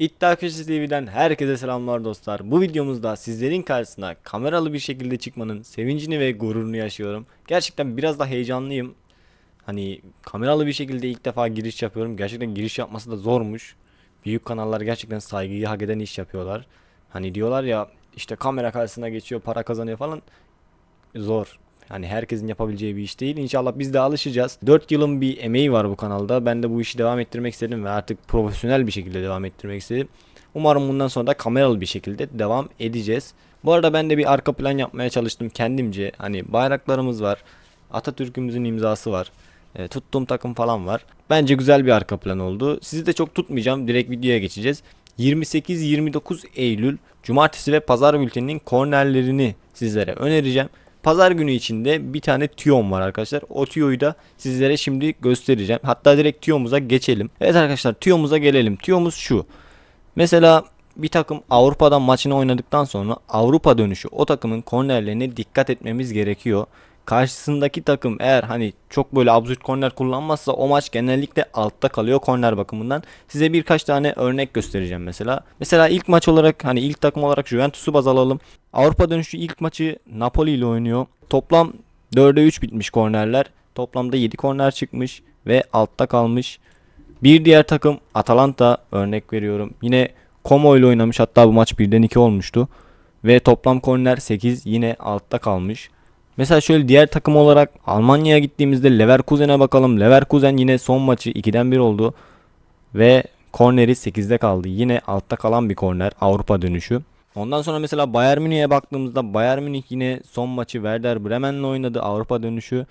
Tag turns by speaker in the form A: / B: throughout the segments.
A: İddia Köşesi TV'den herkese selamlar dostlar. Bu videomuzda sizlerin karşısına kameralı bir şekilde çıkmanın sevincini ve gururunu yaşıyorum. Gerçekten biraz da heyecanlıyım. Hani kameralı bir şekilde ilk defa giriş yapıyorum. Gerçekten giriş yapması da zormuş. Büyük kanallar gerçekten saygıyı hak eden iş yapıyorlar. Hani diyorlar ya işte kamera karşısına geçiyor para kazanıyor falan. Zor. Yani herkesin yapabileceği bir iş değil. İnşallah biz de alışacağız. 4 yılın bir emeği var bu kanalda. Ben de bu işi devam ettirmek istedim ve artık profesyonel bir şekilde devam ettirmek istedim. Umarım bundan sonra da kameralı bir şekilde devam edeceğiz. Bu arada ben de bir arka plan yapmaya çalıştım kendimce. Hani bayraklarımız var. Atatürk'ümüzün imzası var. E, tuttuğum takım falan var. Bence güzel bir arka plan oldu. Sizi de çok tutmayacağım. Direkt videoya geçeceğiz. 28-29 Eylül Cumartesi ve Pazar bülteninin kornerlerini sizlere önereceğim. Pazar günü içinde bir tane tüyom var arkadaşlar. O tüyoyu da sizlere şimdi göstereceğim. Hatta direkt tüyomuza geçelim. Evet arkadaşlar tüyomuza gelelim. Tüyomuz şu. Mesela bir takım Avrupa'dan maçını oynadıktan sonra Avrupa dönüşü o takımın kornerlerine dikkat etmemiz gerekiyor. Karşısındaki takım eğer hani çok böyle absürt korner kullanmazsa o maç genellikle altta kalıyor korner bakımından. Size birkaç tane örnek göstereceğim mesela. Mesela ilk maç olarak hani ilk takım olarak Juventus'u baz alalım. Avrupa dönüşü ilk maçı Napoli ile oynuyor. Toplam 4'e 3 bitmiş kornerler. Toplamda 7 korner çıkmış ve altta kalmış. Bir diğer takım Atalanta örnek veriyorum. Yine Como ile oynamış hatta bu maç 1'den 2 olmuştu. Ve toplam korner 8 yine altta kalmış. Mesela şöyle diğer takım olarak Almanya'ya gittiğimizde Leverkusen'e bakalım. Leverkusen yine son maçı 2'den 1 oldu. Ve korneri 8'de kaldı. Yine altta kalan bir korner Avrupa dönüşü. Ondan sonra mesela Bayern Münih'e baktığımızda Bayern Münih yine son maçı Werder Bremen'le oynadı Avrupa dönüşü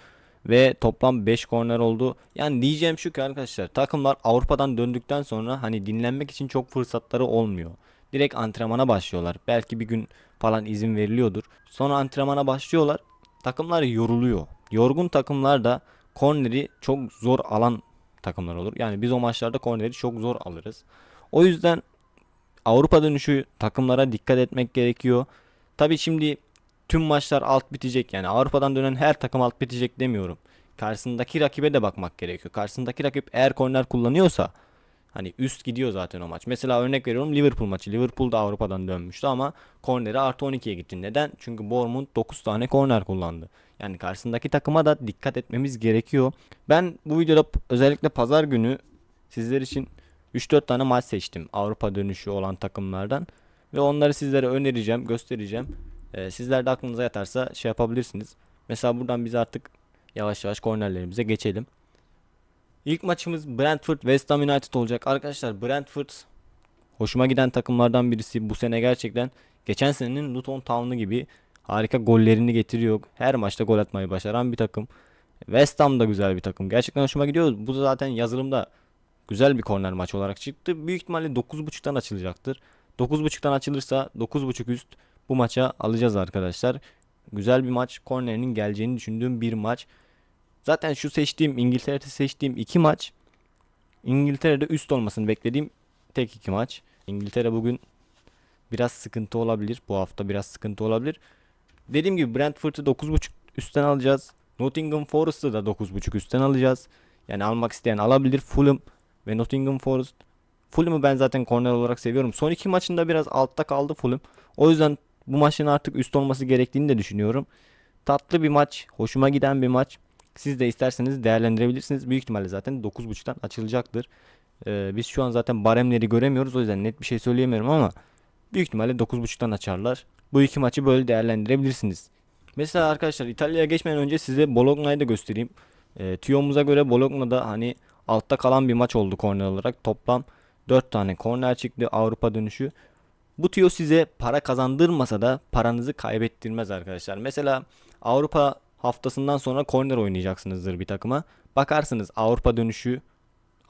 A: ve toplam 5 korner oldu. Yani diyeceğim şu ki arkadaşlar takımlar Avrupa'dan döndükten sonra hani dinlenmek için çok fırsatları olmuyor. Direkt antrenmana başlıyorlar. Belki bir gün falan izin veriliyordur. Sonra antrenmana başlıyorlar. Takımlar yoruluyor. Yorgun takımlar da korneri çok zor alan takımlar olur. Yani biz o maçlarda korneri çok zor alırız. O yüzden Avrupa dönüşü takımlara dikkat etmek gerekiyor. Tabi şimdi tüm maçlar alt bitecek. Yani Avrupa'dan dönen her takım alt bitecek demiyorum. Karşısındaki rakibe de bakmak gerekiyor. Karşısındaki rakip eğer korner kullanıyorsa hani üst gidiyor zaten o maç. Mesela örnek veriyorum Liverpool maçı. Liverpool da Avrupa'dan dönmüştü ama korneri artı 12'ye gitti. Neden? Çünkü Bournemouth 9 tane korner kullandı. Yani karşısındaki takıma da dikkat etmemiz gerekiyor. Ben bu videoda özellikle pazar günü sizler için 3-4 tane maç seçtim Avrupa dönüşü olan takımlardan. Ve onları sizlere önereceğim, göstereceğim. Ee, sizler de aklınıza yatarsa şey yapabilirsiniz. Mesela buradan biz artık yavaş yavaş kornerlerimize geçelim. İlk maçımız Brentford West Ham United olacak. Arkadaşlar Brentford hoşuma giden takımlardan birisi. Bu sene gerçekten geçen senenin Luton Town'u gibi harika gollerini getiriyor. Her maçta gol atmayı başaran bir takım. West Ham da güzel bir takım. Gerçekten hoşuma gidiyor. Bu da zaten yazılımda güzel bir korner maç olarak çıktı. Büyük ihtimalle 9.5'tan açılacaktır. 9.5'tan açılırsa 9.5 üst bu maça alacağız arkadaşlar. Güzel bir maç. Kornerinin geleceğini düşündüğüm bir maç. Zaten şu seçtiğim İngiltere'de seçtiğim iki maç İngiltere'de üst olmasını beklediğim tek iki maç. İngiltere bugün biraz sıkıntı olabilir. Bu hafta biraz sıkıntı olabilir. Dediğim gibi Brentford'u 9.5 üstten alacağız. Nottingham Forest'ı da 9.5 üstten alacağız. Yani almak isteyen alabilir. Fulham ve Nottingham Forest. Fulham'ı ben zaten korner olarak seviyorum. Son iki maçında biraz altta kaldı Fulham. O yüzden bu maçın artık üst olması gerektiğini de düşünüyorum. Tatlı bir maç. Hoşuma giden bir maç. Siz de isterseniz değerlendirebilirsiniz. Büyük ihtimalle zaten 9.5'tan açılacaktır. Ee, biz şu an zaten baremleri göremiyoruz. O yüzden net bir şey söyleyemiyorum ama büyük ihtimalle 9.5'tan açarlar. Bu iki maçı böyle değerlendirebilirsiniz. Mesela arkadaşlar İtalya'ya geçmeden önce size Bologna'yı da göstereyim. E, tüyomuza göre Bologna'da hani altta kalan bir maç oldu korner olarak. Toplam 4 tane korner çıktı Avrupa dönüşü. Bu tüyo size para kazandırmasa da paranızı kaybettirmez arkadaşlar. Mesela Avrupa haftasından sonra korner oynayacaksınızdır bir takıma. Bakarsınız Avrupa dönüşü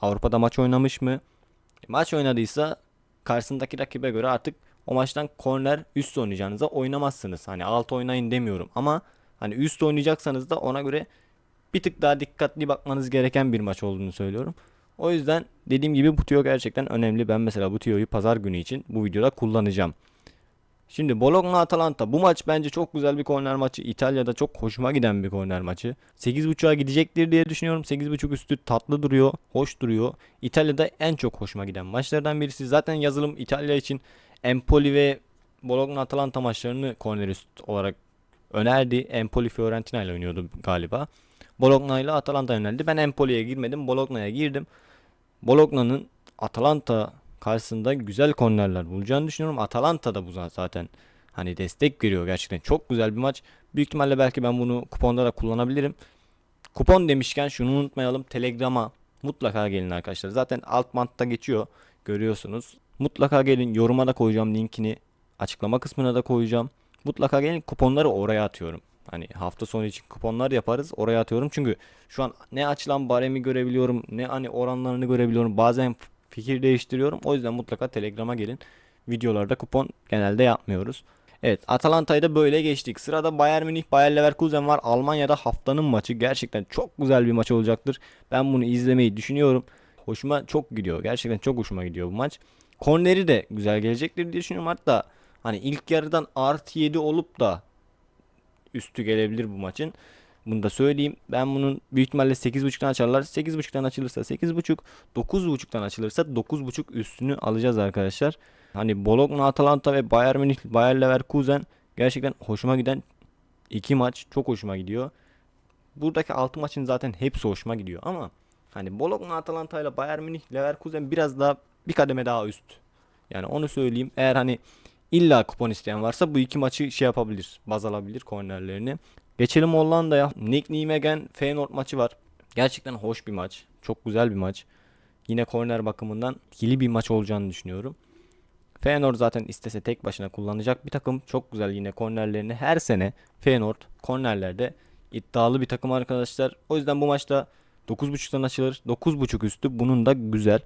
A: Avrupa'da maç oynamış mı? Maç oynadıysa karşısındaki rakibe göre artık o maçtan korner üst oynayacağınıza oynamazsınız. Hani alt oynayın demiyorum ama hani üst oynayacaksanız da ona göre bir tık daha dikkatli bakmanız gereken bir maç olduğunu söylüyorum. O yüzden dediğim gibi bu tüyo gerçekten önemli. Ben mesela bu tüyoyu pazar günü için bu videoda kullanacağım. Şimdi Bologna Atalanta bu maç bence çok güzel bir korner maçı. İtalya'da çok hoşuma giden bir korner maçı. 8.5'a gidecektir diye düşünüyorum. 8.5 üstü tatlı duruyor, hoş duruyor. İtalya'da en çok hoşuma giden maçlardan birisi. Zaten yazılım İtalya için Empoli ve Bologna Atalanta maçlarını korner üst olarak önerdi. Empoli Fiorentina ile oynuyordu galiba. Bologna ile Atalanta yöneldi. Ben Empoli'ye girmedim. Bologna'ya girdim. Bologna'nın Atalanta karşısında güzel kornerler bulacağını düşünüyorum. Atalanta da bu zaten hani destek veriyor gerçekten. Çok güzel bir maç. Büyük ihtimalle belki ben bunu kuponda da kullanabilirim. Kupon demişken şunu unutmayalım. Telegram'a mutlaka gelin arkadaşlar. Zaten alt bantta geçiyor. Görüyorsunuz. Mutlaka gelin. Yoruma da koyacağım linkini. Açıklama kısmına da koyacağım. Mutlaka gelin. Kuponları oraya atıyorum. Hani hafta sonu için kuponlar yaparız. Oraya atıyorum. Çünkü şu an ne açılan baremi görebiliyorum. Ne hani oranlarını görebiliyorum. Bazen fikir değiştiriyorum. O yüzden mutlaka Telegram'a gelin. Videolarda kupon genelde yapmıyoruz. Evet Atalanta'yı da böyle geçtik. Sırada Bayern Münih Bayer Leverkusen var. Almanya'da haftanın maçı. Gerçekten çok güzel bir maç olacaktır. Ben bunu izlemeyi düşünüyorum. Hoşuma çok gidiyor. Gerçekten çok hoşuma gidiyor bu maç. Korneri de güzel gelecektir diye düşünüyorum. Hatta hani ilk yarıdan artı 7 olup da üstü gelebilir bu maçın. Bunu da söyleyeyim. Ben bunun büyük ihtimalle 8.5'tan açarlar. 8.5'tan açılırsa 8.5, 9.5'tan açılırsa 9.5 üstünü alacağız arkadaşlar. Hani Bologna, Atalanta ve Bayern Münih, Bayer Leverkusen gerçekten hoşuma giden iki maç. Çok hoşuma gidiyor. Buradaki 6 maçın zaten hepsi hoşuma gidiyor ama hani Bologna, Atalanta ile Bayern Münih, Leverkusen biraz daha bir kademe daha üst. Yani onu söyleyeyim. Eğer hani illa kupon isteyen varsa bu iki maçı şey yapabilir. Baz alabilir kornerlerini. Geçelim Hollanda'ya. Nick Nijmegen Feyenoord maçı var. Gerçekten hoş bir maç. Çok güzel bir maç. Yine korner bakımından ikili bir maç olacağını düşünüyorum. Feyenoord zaten istese tek başına kullanacak bir takım. Çok güzel yine kornerlerini her sene Feyenoord kornerlerde iddialı bir takım arkadaşlar. O yüzden bu maçta 9.5'tan açılır. 9.5 üstü bunun da güzel,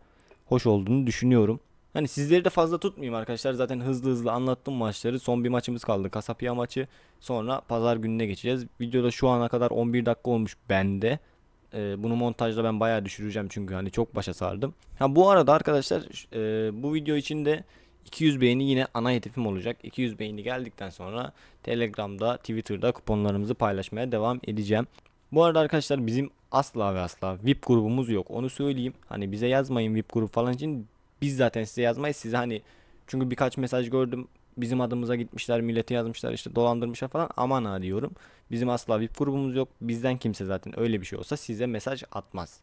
A: hoş olduğunu düşünüyorum. Hani sizleri de fazla tutmayayım arkadaşlar. Zaten hızlı hızlı anlattım maçları. Son bir maçımız kaldı. Kasapia maçı. Sonra pazar gününe geçeceğiz. Videoda şu ana kadar 11 dakika olmuş bende. Ee, bunu montajda ben bayağı düşüreceğim çünkü hani çok başa sardım. Ha bu arada arkadaşlar e, bu video için de 200 beğeni yine ana hedefim olacak. 200 beğeni geldikten sonra Telegram'da, Twitter'da kuponlarımızı paylaşmaya devam edeceğim. Bu arada arkadaşlar bizim asla ve asla VIP grubumuz yok. Onu söyleyeyim. Hani bize yazmayın VIP grubu falan için. Biz zaten size yazmayız. Size hani çünkü birkaç mesaj gördüm. Bizim adımıza gitmişler, millete yazmışlar işte dolandırmışlar falan. Aman ha diyorum. Bizim asla VIP grubumuz yok. Bizden kimse zaten öyle bir şey olsa size mesaj atmaz.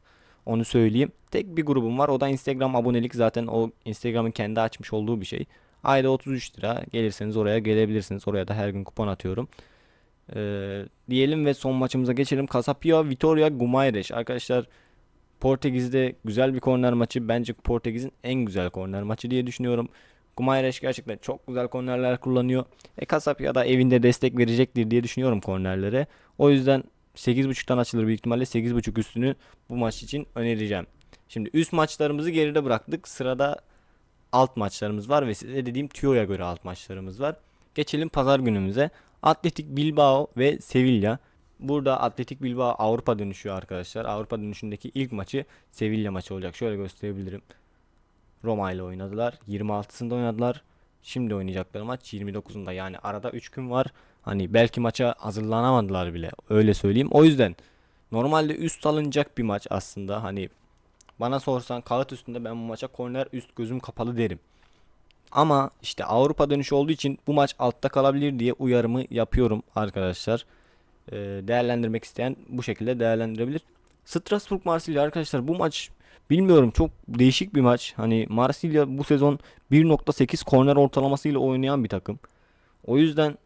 A: Onu söyleyeyim. Tek bir grubum var. O da Instagram abonelik. Zaten o Instagram'ın kendi açmış olduğu bir şey. Ayda 33 lira. Gelirseniz oraya gelebilirsiniz. Oraya da her gün kupon atıyorum. Ee, diyelim ve son maçımıza geçelim. Casapia Vitoria Gumayres. Arkadaşlar Portekiz'de güzel bir korner maçı. Bence Portekiz'in en güzel korner maçı diye düşünüyorum. Gumayres gerçekten çok güzel kornerler kullanıyor. E Casapia da evinde destek verecektir diye düşünüyorum kornerlere. O yüzden 8.5'tan açılır büyük ihtimalle 8.5 üstünü bu maç için önereceğim. Şimdi üst maçlarımızı geride bıraktık. Sırada alt maçlarımız var ve size dediğim tüyoya göre alt maçlarımız var. Geçelim pazar günümüze. Atletik Bilbao ve Sevilla. Burada Atletik Bilbao Avrupa dönüşüyor arkadaşlar. Avrupa dönüşündeki ilk maçı Sevilla maçı olacak. Şöyle gösterebilirim. Roma ile oynadılar. 26'sında oynadılar. Şimdi oynayacakları maç 29'unda. Yani arada 3 gün var. Hani belki maça hazırlanamadılar bile. Öyle söyleyeyim. O yüzden normalde üst alınacak bir maç aslında. Hani bana sorsan kağıt üstünde ben bu maça korner üst gözüm kapalı derim. Ama işte Avrupa dönüşü olduğu için bu maç altta kalabilir diye uyarımı yapıyorum arkadaşlar. Ee, değerlendirmek isteyen bu şekilde değerlendirebilir. Strasbourg Marsilya arkadaşlar bu maç bilmiyorum çok değişik bir maç. Hani Marsilya bu sezon 1.8 korner ortalamasıyla oynayan bir takım. O yüzden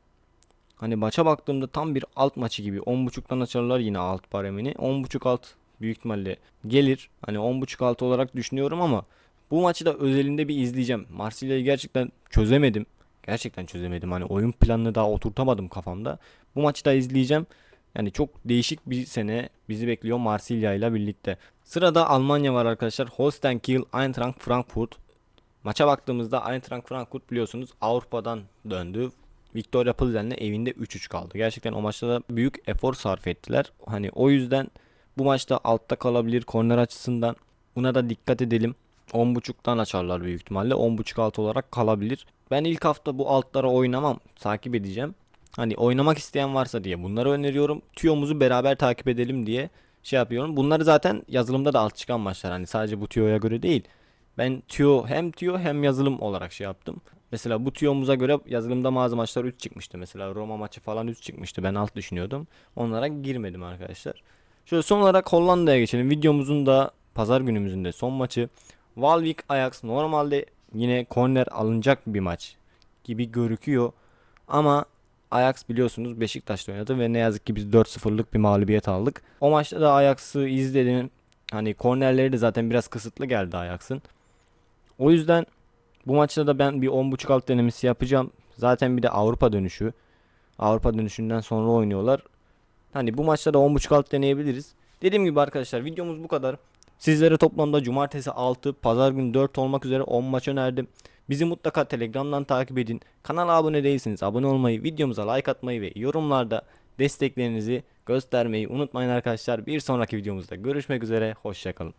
A: hani maça baktığımda tam bir alt maçı gibi 10.5'tan açarlar yine alt baremini. 10.5 alt büyük ihtimalle gelir. Hani 10.5 alt olarak düşünüyorum ama bu maçı da özelinde bir izleyeceğim. Marsilya'yı gerçekten çözemedim. Gerçekten çözemedim. Hani oyun planını daha oturtamadım kafamda. Bu maçı da izleyeceğim. Yani çok değişik bir sene bizi bekliyor Marsilya ile birlikte. Sırada Almanya var arkadaşlar. Holstein Kiel, Eintracht Frankfurt. Maça baktığımızda Eintracht Frankfurt biliyorsunuz Avrupa'dan döndü. Victoria Plzen'le evinde 3-3 kaldı. Gerçekten o maçta da büyük efor sarf ettiler. Hani o yüzden bu maçta altta kalabilir korner açısından. Buna da dikkat edelim. 10.5'tan açarlar büyük ihtimalle. 10.5 alt olarak kalabilir. Ben ilk hafta bu altlara oynamam. Takip edeceğim. Hani oynamak isteyen varsa diye bunları öneriyorum. Tüyomuzu beraber takip edelim diye şey yapıyorum. Bunları zaten yazılımda da alt çıkan maçlar. Hani sadece bu tüyoya göre değil. Ben tüyo hem tüyo hem yazılım olarak şey yaptım. Mesela bu tüyomuza göre yazılımda bazı maçlar 3 çıkmıştı. Mesela Roma maçı falan 3 çıkmıştı. Ben alt düşünüyordum. Onlara girmedim arkadaşlar. Şöyle son olarak Hollanda'ya geçelim. Videomuzun da pazar günümüzün de son maçı. Walvik Ajax normalde yine korner alınacak bir maç gibi görüküyor. Ama Ajax biliyorsunuz Beşiktaş'ta oynadı ve ne yazık ki biz 4-0'lık bir mağlubiyet aldık. O maçta da Ajax'ı izledim. Hani kornerleri de zaten biraz kısıtlı geldi Ajax'ın. O yüzden bu maçta da ben bir 10.5 alt denemesi yapacağım. Zaten bir de Avrupa dönüşü. Avrupa dönüşünden sonra oynuyorlar. Hani bu maçta da 10.5 alt deneyebiliriz. Dediğim gibi arkadaşlar videomuz bu kadar. Sizlere toplamda cumartesi 6, pazar günü 4 olmak üzere 10 maç önerdim. Bizi mutlaka Telegram'dan takip edin. Kanala abone değilseniz abone olmayı, videomuza like atmayı ve yorumlarda desteklerinizi göstermeyi unutmayın arkadaşlar. Bir sonraki videomuzda görüşmek üzere. Hoşçakalın.